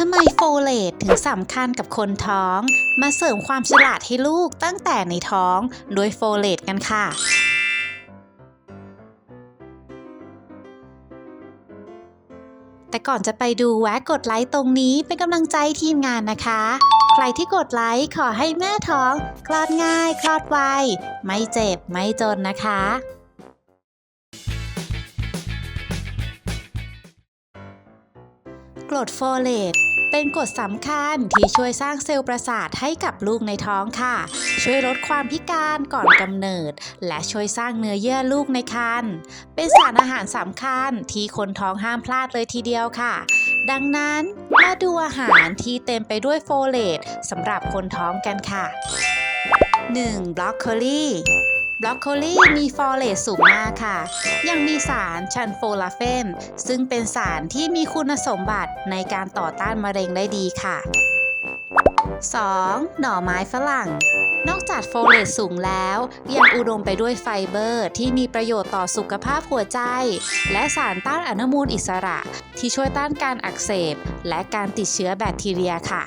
ทำไมโฟเลตถึงสำคัญกับคนท้อง มาเสริมความฉลาดให้ลูกตั้งแต่ในท้องด้วยโฟเลตกันค่ะแต่ก่อนจะไปดูแวะกดไลค์ตรงนี้เป็นกำลังใจทีมงานนะคะ ใครที่กดไลค์ขอให้แม่ท้องคลอดง่าย คลอดไว ไม่เจ็บ ไม่จนนะคะ กรดโฟเลต เป็นกรดสำคัญที่ช่วยสร้างเซลล์ประสาทให้กับลูกในท้องค่ะ ช่วยลดความพิการก่อนกำเนิด และช่วยสร้างเนื้อเยื่อลูกในครรภ์เป็นสารอาหารสำคัญที่คนท้องห้ามพลาดเลยทีเดียวค่ะ ดังนั้นมาดูอาหารที่เต็มไปด้วยโฟเลตสำหรับคนท้องกันค่ะ 1. บรอกโคลี บรอกโคลีมีฟอเลตสูงมากค่ะ ยังมีสารชันโฟลาเฟน ซึ่งเป็นสารที่มีคุณสมบัติในการต่อต้านมะเร็งได้ดีค่ะ 2. หน่อไม้ฝรั่ง นอกจากโฟเลตสูงแล้ว ยังอุดมไปด้วยไฟเบอร์ที่มีประโยชน์ต่อสุขภาพหัวใจ และสารต้านอนุมูลอิสระ ที่ช่วยต้านการอักเสบ และการติดเชื้อแบคทีเรียค่ะ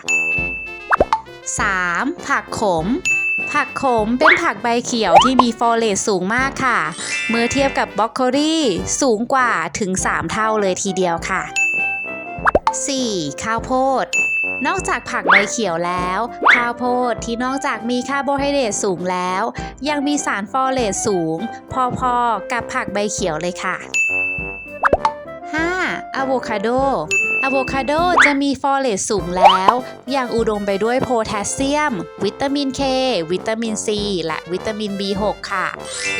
3. ผักขม ผักขมเป็นผักใบเขียวที่มีโฟเลตสูงมากค่ะ เมื่อเทียบกับบรอกโคลีสูงกว่าถึง 3 เท่าเลยทีเดียวค่ะ 4. ข้าวโพด นอกจากผักใบเขียวแล้ว ข้าวโพดที่นอกจากมีคาร์โบไฮเดรตสูงแล้ว ยังมีสารฟอเลตสูง พอๆกับผักใบเขียวเลยค่ะ 5. อะโวคาโด อะโวคาโดจะมีฟอเลตสูงแล้วยังอุดมไปด้วยโพแทสเซียม วิตามิน K วิตามิน C และวิตามิน B6 ค่ะ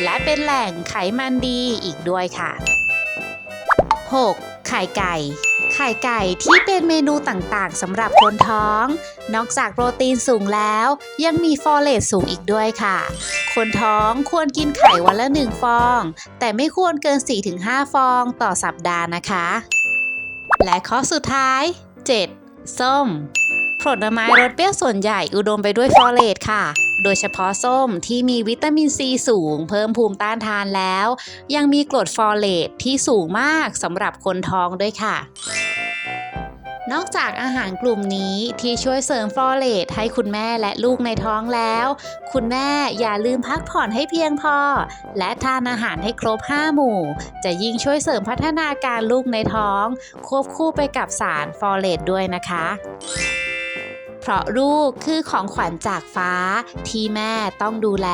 และเป็นแหล่งไขมันดีอีกด้วยค่ะ 6. ไข่ไก่ไข่ไก่ที่เป็นเมนูต่างๆสำหรับคนท้อง นอกจากโปรตีนสูงแล้ว ยังมีฟอเลตสูงอีกด้วยค่ะ คนท้องควรกินไข่วันละ 1 ฟอง แต่ไม่ควรเกิน 4-5 ฟองต่อสัปดาห์นะคะ และข้อสุดท้าย 7. ส้ม ผลไม้รสเปรี้ยวส่วนใหญ่อุดมไปด้วยฟอเลตค่ะ โดยเฉพาะส้มที่มีวิตามินซีสูง เพิ่มภูมิต้านทานแล้ว ยังมีกรดฟอเลตที่สูงมากสำหรับคนท้องด้วยค่ะ นอกจากอาหารกลุ่มนี้ที่ช่วยเสริมฟอเลตให้คุณแม่และลูกในท้องแล้ว คุณแม่อย่าลืมพักผ่อนให้เพียงพอ และทานอาหารให้ครบ 5 หมู่ จะยิ่งช่วยเสริมพัฒนาการลูกในท้อง ควบคู่ไปกับสารฟอเลตด้วยนะคะเพราะลูกคือของขวัญจากฟ้าที่แม่ต้องดูแล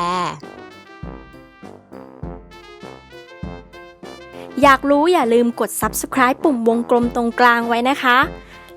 อยากรู้อย่าลืมกด subscribe ปุ่มวงกลมตรงกลางไว้นะคะ